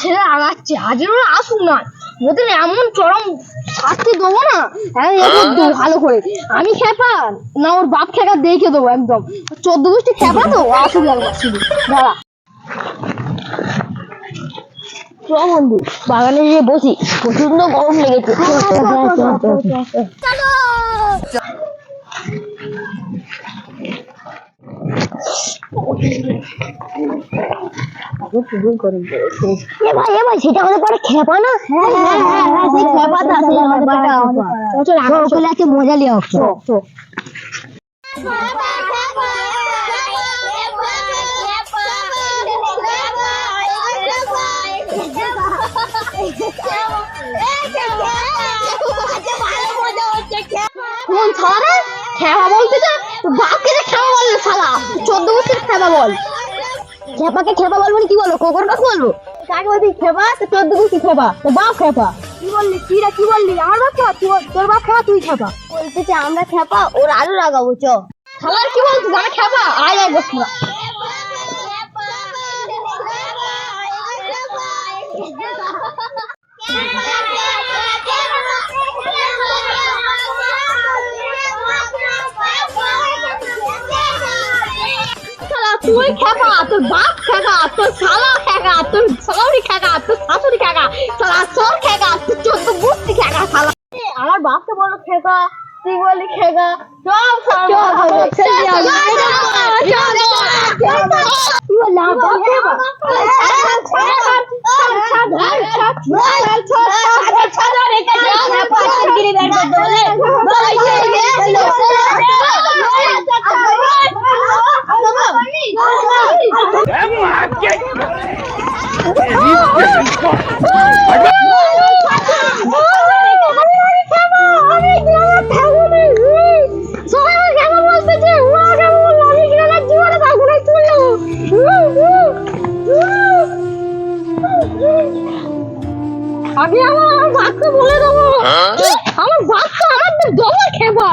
ছেড়ে আগাচ্ছে। আসুক না। ওদের এমন চরম শাস্তি দেবো না হ্যাঁ এবার দেবো ভালো করে। আমি খেপা না ওর বাপ খেপা দেখে দেবো একদম। চোদ্দ গোষ্ঠী খেপা তো? আসুক একবার শুধু। দাঁড়া। বন্ধু বাগানে গিয়ে বসি। প্রচণ্ড গরম লেগেছে। খেপা বলতেছে বাপকে যে খেপা বললে শালা। চোদ্দ বছর খেপা বল। খেপাকে খেপা বলব কি বলব? কোকর কাকু বলব? কাকে বলছি খেপা? তো চোদ্দ বছর খেপা। তো বাপ খেপা। কি বললি? তুই কি বললি? আমার বাপ খেপা? তুই- তোর বাপ খেপা তুই খেপা। বলতেছে আমরা খেপা ওর আরও লাগাবো চ। শালার কি বলছিস আমি খেপা? আয় আয় বসছি না তুই খেগা তোর বাপ খেপা তোর শালা খেকা তোর শালাউরি খেকা তোর শাশুড়ি খেকা শালা তোর খেকা তোর চোদ্দ বুদ্ধি খেকা শালা আমার বাপকে বলো খেকা তুই বলি খেকা সব সব বললি আমার আগে আমার আমার বাচ্চা বলে দেবো। আমার বাপ তো আমার ডবল খেপা